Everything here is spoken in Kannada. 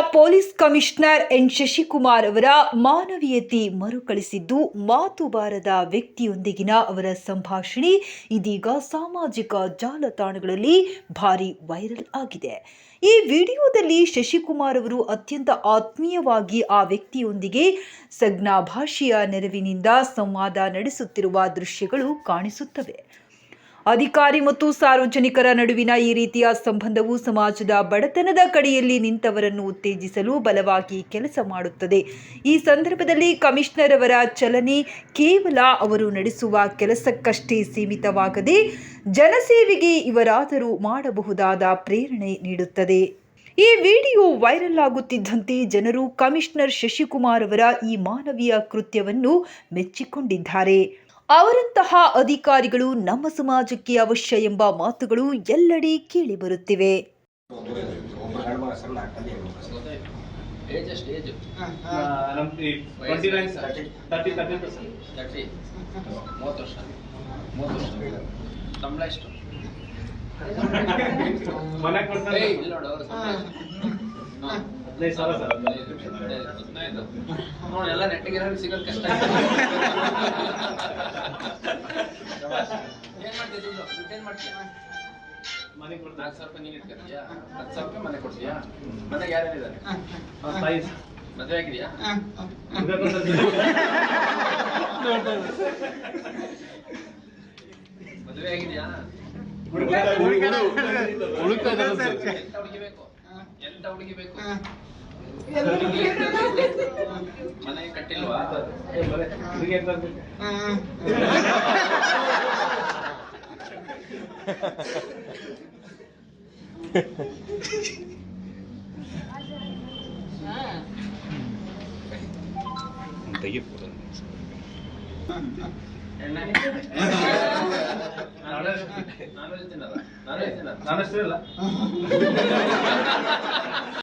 ಪೊಲೀಸ್ ಕಮಿಷನರ್ ಎನ್ ಶಶಿಕುಮಾರ್ ಅವರ ಮಾನವೀಯತೆ ಮರುಕಳಿಸಿದ್ದು ಮಾತು ಬಾರದ ವ್ಯಕ್ತಿಯೊಂದಿಗಿನ ಅವರ ಸಂಭಾಷಣೆ ಇದೀಗ ಸಾಮಾಜಿಕ ಜಾಲತಾಣಗಳಲ್ಲಿ ಭಾರಿ ವೈರಲ್ ಆಗಿದೆ. ಈ ವಿಡಿಯೋದಲ್ಲಿ ಶಶಿಕುಮಾರ್ ಅವರು ಅತ್ಯಂತ ಆತ್ಮೀಯವಾಗಿ ಆ ವ್ಯಕ್ತಿಯೊಂದಿಗೆ ಸಜ್ಞಾ ಭಾಷೆಯ ನೆರವಿನಿಂದ ಸಂವಾದ ನಡೆಸುತ್ತಿರುವ ದೃಶ್ಯಗಳು ಕಾಣಿಸುತ್ತವೆ. ಅಧಿಕಾರಿ ಮತ್ತು ಸಾರ್ವಜನಿಕರ ನಡುವಿನ ಈ ರೀತಿಯ ಸಂಬಂಧವು ಸಮಾಜದ ಬಡತನದ ಕಡೆಯಲ್ಲಿ ನಿಂತವರನ್ನು ಉತ್ತೇಜಿಸಲು ಬಲವಾಗಿ ಕೆಲಸ ಮಾಡುತ್ತದೆ. ಈ ಸಂದರ್ಭದಲ್ಲಿ ಕಮಿಷನರ್ ಅವರ ಚಲನೆ ಕೇವಲ ಅವರು ನಡೆಸುವ ಕೆಲಸಕ್ಕಷ್ಟೇ ಸೀಮಿತವಾಗದೆ ಜನಸೇವೆಗೆ ಇವರಾದರೂ ಮಾಡಬಹುದಾದ ಪ್ರೇರಣೆ ನೀಡುತ್ತದೆ. ಈ ವಿಡಿಯೋ ವೈರಲ್ ಆಗುತ್ತಿದ್ದಂತೆ ಜನರು ಕಮಿಷನರ್ ಶಶಿಕುಮಾರ್ ಅವರ ಈ ಮಾನವೀಯ ಕೃತ್ಯವನ್ನು ಮೆಚ್ಚಿಕೊಂಡಿದ್ದಾರೆ. ಅವರಂತಹ ಅಧಿಕಾರಿಗಳು ನಮ್ಮ ಸಮಾಜಕ್ಕೆ ಅವಶ್ಯ ಎಂಬ ಮಾತುಗಳು ಎಲ್ಲೆಡೆ ಕೇಳಿಬರುತ್ತಿವೆ. ನೋಡಿ ಎಲ್ಲ ನೆಟ್ಟಿಗೆ ಸಿಗೋದು ಕಷ್ಟ. ದುಡ್ಡು ಮನೆ ಕೊಡ್ತಾರೆ ನಾಲ್ಕು ಸಾವಿರ ರೂಪಾಯಿ ನೀನು ಇಟ್ಕೊತೀಯಾ ಹತ್ತು ಸಾವಿರ ರೂಪಾಯಿ ಮನೆ ಕೊಡ್ತೀಯಾ? ಮನೆಗೆ ಯಾರ್ಯಾರಿದ್ದಾರೆ ತಾಯಿ ಮದುವೆ ಆಗಿದೆಯಾ. ಮದುವೆ ಆಗಿದೆಯಾ? ಎಂತ ಹುಡುಗಿ ಬೇಕು? ಎಂತ ಹುಡುಗಿ ಬೇಕು? ಮನೆ ಕಟ್ಟಿಲ್ವಾ? ಹುಡುಗಿ ಅಂತ ಅಂದ್ಬಿಟ್ಟು. ಎಣ್ಣೆ ನಾನು ನಾನು ತಿನ್ನಲ್ಲ ನಾನು ತಿನ್ನಲ್ಲ ನಾನಷ್ಟೇ ಅಲ್ಲ